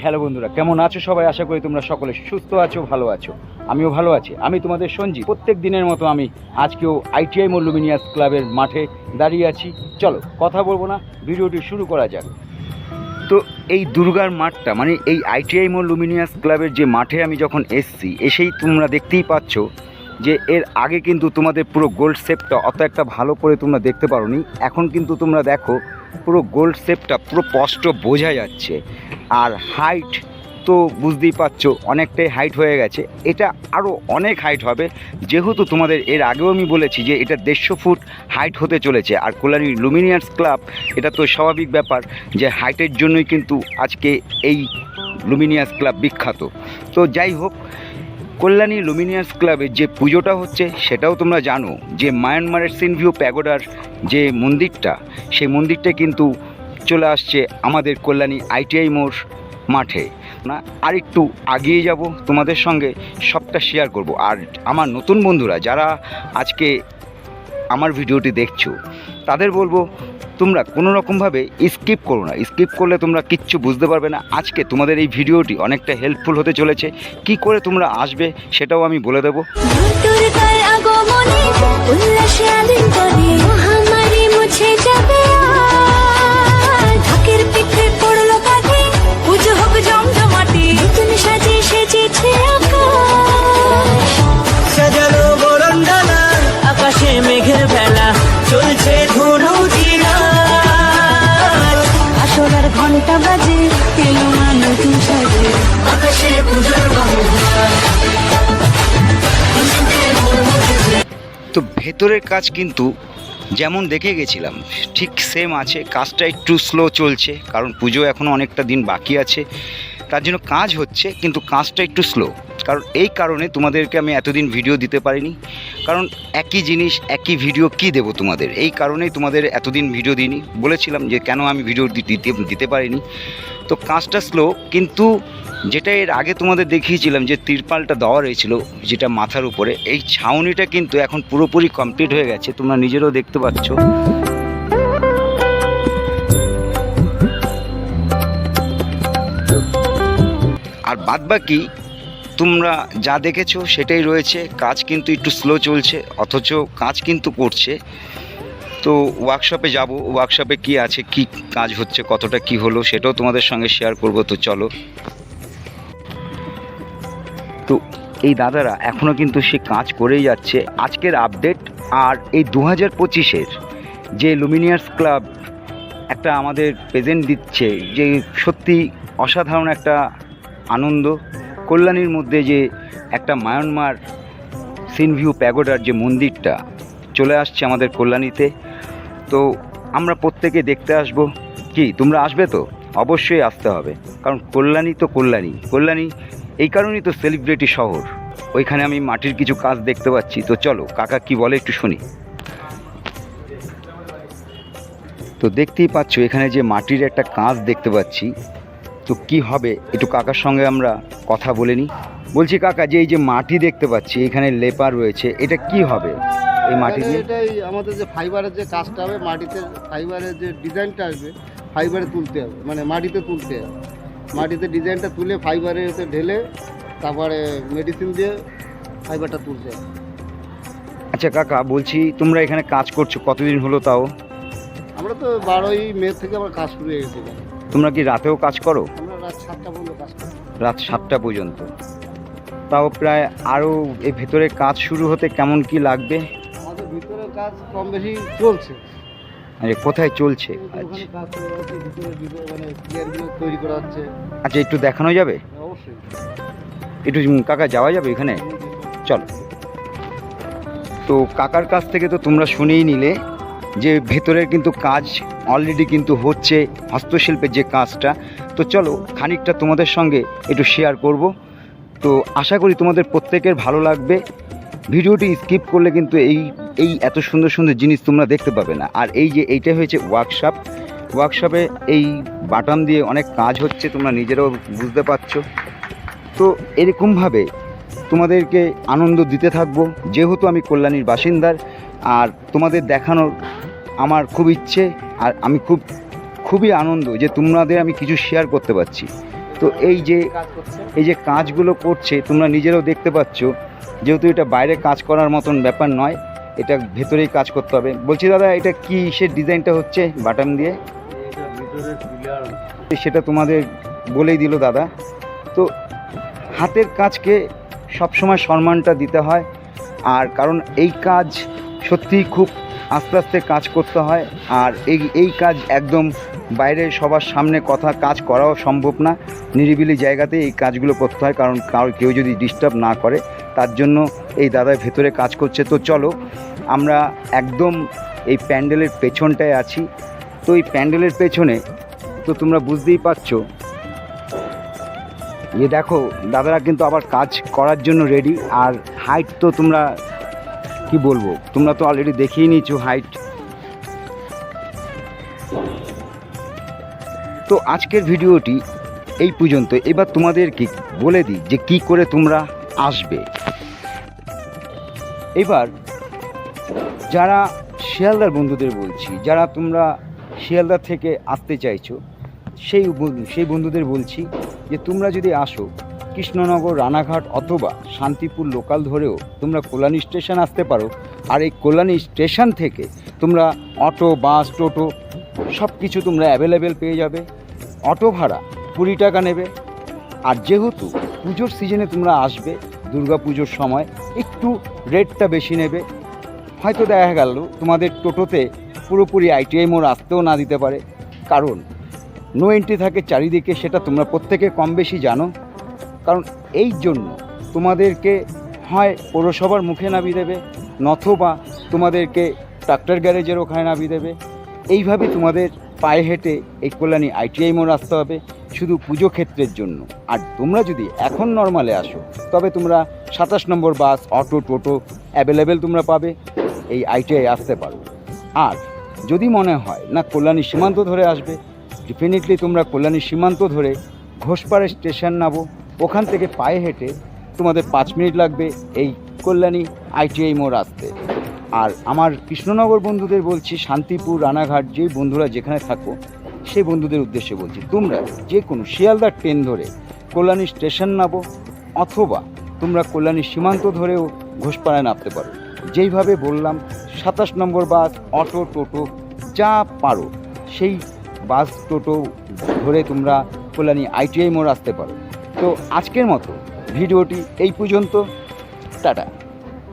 Hello বন্ধুরা, কেমন আছো সবাই? আশা করি তোমরা সকলে সুস্থ আছো, ভালো আছো। আমিও ভালো আছি। আমি তোমাদের সঞ্জীব। প্রত্যেক দিনের মতো আমি আজকেও আইটিআই মল্লুমিনিয়াস ক্লাবের মাঠে দাঁড়িয়ে আছি। চলো, কথা বলব না, ভিডিওটি শুরু করা যাক। তো এই দুর্গার মাঠটা মানে এই আইটিআই মল লুমিনিয়াস ক্লাবের যে মাঠে আমি যখন এসছি, এসেই তোমরা দেখতেই পাচ্ছ যে এর আগে কিন্তু তোমাদের পুরো গোল্ড শেপটা অত একটা ভালো করে তোমরা দেখতে পারোনি। এখন কিন্তু তোমরা দেখো, পুরো গোল্ড শেপটা পুরো স্পষ্ট বোঝা যাচ্ছে। আর হাইট তো বুঝতেই পারছ, অনেকটাই হাইট হয়ে গেছে। এটা আরও অনেক হাইট হবে। যেহেতু তোমাদের এর আগেও আমি বলেছি যে এটা দেড়শো ফুট হাইট হতে চলেছে, আর কল্যাণী লুমিনিয়ার্স ক্লাব, এটা তো স্বাভাবিক ব্যাপার যে হাইটের জন্যই কিন্তু আজকে এই লুমিনিয়াস ক্লাব বিখ্যাত। তো যাই হোক, কল্যাণী লুমিনিয়াস ক্লাবের যে পুজোটা হচ্ছে, সেটাও তোমরা জানো যে মায়ানমারের সিনভিউ প্যাগোডার যে মন্দিরটা, সেই মন্দিরটা কিন্তু চলে আসছে আমাদের কল্যাণী আইটিআই মোড় মাঠে। না আর একটু আগিয়ে যাব তোমাদের সঙ্গে, সবটা শেয়ার করব। আর আমার নতুন বন্ধুরা, যারা আজকে আমার ভিডিওটি দেখছ, তাদের বলব, তোমরা কোনো রকমভাবে স্কিপ করো না। স্কিপ করলে তোমরা কিচ্ছু বুঝতে পারবে না। আজকে তোমাদের এই ভিডিওটি অনেকটা হেল্পফুল হতে চলেছে। কি করে তোমরা আসবে সেটাও আমি বলে দেবো। তো ভেতরের কাজ কিন্তু যেমন দেখে গেছিলাম, ঠিক সেম আছে। কাজটা একটু স্লো চলছে, কারণ পুজো এখনও অনেকটা দিন বাকি আছে। তার জন্য কাজ হচ্ছে, কিন্তু কাজটা একটু স্লো কারণ এই কারণে তোমাদেরকে আমি এতদিন ভিডিও দিতে পারিনি। কারণ একই জিনিস, একই ভিডিও কি দেবো তোমাদের? এই কারণেই তোমাদের এতদিন ভিডিও দিইনি। বলেছিলাম যে কেন আমি ভিডিও দিতে দিতে পারিনি। তো কাজটা স্লো কিন্তু যেটা এর আগে তোমাদের দেখিয়েছিলাম যে তিরপালটা দেওয়া রয়েছিল, যেটা মাথার উপরে, এই ছাউনিটা কিন্তু এখন পুরোপুরি কমপ্লিট হয়ে গেছে। তোমরা নিজেরাও দেখতে পাচ্ছ। আর বাদবাকি, তোমরা যা দেখেছ সেটাই রয়েছে। কাজ কিন্তু একটু স্লো চলছে, অথচ কাজ কিন্তু করছে। তো ওয়ার্কশপে যাব ওয়ার্কশপে কি আছে, কি কাজ হচ্ছে, কতটা কি হলো, সেটাও তোমাদের সঙ্গে শেয়ার করব, তো চলো। তো এই দাদারা এখনও কিন্তু সে কাজ করেই যাচ্ছে। আজকের আপডেট আর এই দু হাজার পঁচিশের যে লুমিনিয়ার্স ক্লাব একটা আমাদের প্রেজেন্ট দিচ্ছে, যে সত্যি অসাধারণ একটা আনন্দ, কল্যাণীর মধ্যে যে একটা মায়ানমার সিনভিউ প্যাগোডার যে মন্দিরটা চলে আসছে আমাদের কল্যাণীতে। তো আমরা প্রত্যেকে দেখতে আসব। কি, তোমরা আসবে তো? অবশ্যই আসতে হবে। কারণ কল্যাণী তো কল্যাণী। কল্যাণী এই কারণেই তো সেলিব্রিটি শহর। ওইখানে আমি মাটির কিছু কাজ দেখতে পাচ্ছি। তো চলো, কাকা কি বলে একটু শুনি। তো দেখতেই পাচ্ছ, এখানে যে মাটির একটা কাজ দেখতে পাচ্ছি। তো কি হবে? একটু কাকার সঙ্গে আমরা কথা বলে নিই। বলছি কাকা যে এই যে মাটি দেখতে পাচ্ছি এখানে লেপার রয়েছে এটা কি হবে? এই মাটি দিয়ে? এটাই আমাদের যে ফাইবারের যে কাজটা হবে মাটিতে ফাইবারের যে ডিজাইনটা আসবে ফাইবারে তুলতে হবে মানে মাটিতে তুলতে হবে। মাটিতে ডিজাইনটা তুলে ফাইবারে ঢেলে তারপরে মেডিসিন দিয়ে ফাইবারটা তুলতে হবে। আচ্ছা কাকা বলছি তোমরা এখানে কাজ করছ কতদিন হলো তাও? আমরা তো বারোই মে থেকে আমার কাজ শুরু হয়ে গেছে তোমরা কি রাতেও কাজ করো? রাত সাতটা পর্যন্ত তাও প্রায় আরও এই ভেতরে কাজ শুরু হতে কেমন কি লাগবে? আমাদের ভিতরে কাজ কম বেশি চলছে। আচ্ছা কোথায় চলছে? আচ্ছা। মানে আচ্ছা একটু দেখানো যাবে? একটু কাকা যাওয়া যাবে এখানে? চলো। তো কাকার কাছ থেকে তো তোমরা শুনেই নিলে। যে ভেতরের কিন্তু কাজ অলরেডি কিন্তু হচ্ছে, হস্তশিল্পের যে কাজটা। তো চলো, খানিকটা তোমাদের সঙ্গে একটু শেয়ার করব। তো আশা করি তোমাদের প্রত্যেকের ভালো লাগবে। ভিডিওটি স্কিপ করলে কিন্তু এই এই এত সুন্দর সুন্দর জিনিস তোমরা দেখতে পাবে না। আর এই যে এইটা হয়েছে ওয়ার্কশপ ওয়ার্কশপে এই বাটাম দিয়ে অনেক কাজ হচ্ছে, তোমরা নিজেরাও বুঝতে পারছ। তো এরকমভাবে তোমাদেরকে আনন্দ দিতে থাকব। যেহেতু আমি কল্যাণীর বাসিন্দার, আর তোমাদের দেখানোর আমার খুব ইচ্ছে আর আমি খুব, খুবই আনন্দ যে তোমাদের আমি কিছু শেয়ার করতে পারছি। তো এই যে এই যে কাজগুলো করছে, তোমরা নিজেরাও দেখতে পাচ্ছ, যেহেতু এটা বাইরে কাজ করার মতন ব্যাপার নয়, এটা ভেতরেই কাজ করতে হবে। বলছি দাদা, এটা কি সে ডিজাইনটা হচ্ছে বাটাম দিয়ে? সেটা তোমাদের বলেই দিল দাদা। তো হাতের কাজকে সবসময় সম্মানটা দিতে হয়। আর কারণ এই কাজ সত্যিই খুব আস্তে আস্তে কাজ করতে হয়। আর এই এই কাজ একদম বাইরে সবার সামনে কথা কাজ করাও সম্ভব না। নিরিবিলি জায়গাতে এই কাজগুলো করতে হয়, কারণ কারও কেউ যদি ডিস্টার্ব না করে, তার জন্য এই দাদা ভেতরে কাজ করছে। তো চলো, আমরা একদম এই প্যান্ডেলের পেছনটায় আছি। তো এই প্যান্ডেলের পেছনে, তো তোমরা বুঝতেই পারছ যে দেখো, দাদারা কিন্তু আবার কাজ করার জন্য রেডি আর হাইট তো তোমরা কি বলব? তোমরা তো অলরেডি দেখিয়ে নিয়েছো হাইট তো আজকের ভিডিওটি এই পর্যন্ত। এবার তোমাদেরকে বলে দিই যে কি করে তোমরা আসবে। এবার যারা শিয়ালদার বন্ধুদের বলছি, যারা তোমরা শিয়ালদা থেকে আসতে চাইছো, সেই সেই বন্ধুদের বলছি যে তোমরা যদি আসো কৃষ্ণনগর, রানাঘাট অথবা শান্তিপুর লোকাল ধরেও তোমরা কল্যাণী স্টেশন আসতে পারো। আর এই কল্যাণী স্টেশন থেকে তোমরা অটো বাস টোটো সব কিছু তোমরা অ্যাভেলেবেল পেয়ে যাবে। অটো ভাড়া কুড়ি টাকা নেবে। আর যেহেতু পুজোর সিজনে তোমরা আসবে, দুর্গা পুজোর সময়, একটু রেটটা বেশি নেবে। হয়তো দেখা গেল তোমাদের টোটোতে পুরোপুরি আইটিআই মোড় আসতেও না দিতে পারে। কারণ নো এন্ট্রি থাকে চারিদিকে, সেটা তোমরা প্রত্যেকে কম বেশি জানো। কারণ এই জন্য তোমাদেরকে হয় পৌরসভার মুখে নামিয়ে দেবে, নথবা তোমাদেরকে ট্রাক্টর গ্যারেজের ওখানে নামিয়ে দেবে। এইভাবে তোমাদের পায়ে হেঁটে এই কল্যাণী আইটিআই মোড় আসতে হবে শুধু পুজো ক্ষেত্রের জন্য। আর তোমরা যদি এখন নর্মালে আসো, তবে তোমরা সাতাশ নম্বর বাস অটো টোটো অ্যাভেলেবেল তোমরা পাবে, এই আইটিআই আসতে পারো। আর যদি মনে হয়, না কল্যাণী সীমান্ত ধরে আসবে ডেফিনেটলি তোমরা কল্যাণী সীমান্ত ধরে ঘোষপাড়া স্টেশন নামো। ওখান থেকে পায়ে হেঁটে তোমাদের পাঁচ মিনিট লাগবে এই কল্যাণী আইটিআই মোড় আসতে। আর আমার কৃষ্ণনগর বন্ধুদের বলছি, শান্তিপুর, রানাঘাট, যে বন্ধুরা যেখানে থাকো সেই বন্ধুদের উদ্দেশ্যে বলছি, তোমরা যে কোনো শিয়ালদার ট্রেন ধরে কল্যাণী স্টেশন নামো, অথবা তোমরা কল্যাণী সীমান্ত ধরেও ঘোষপাড়ায় নামতে পারো। যেইভাবে বললাম, সাতাশ নম্বর বাস, অটো, টোটো, যা পারো, সেই বাস, টোটো ধরে তোমরা কল্যাণী আইটিআই মোড় আসতে পারো। তো আজকের মতো ভিডিওটি এই পর্যন্ত। টাটা।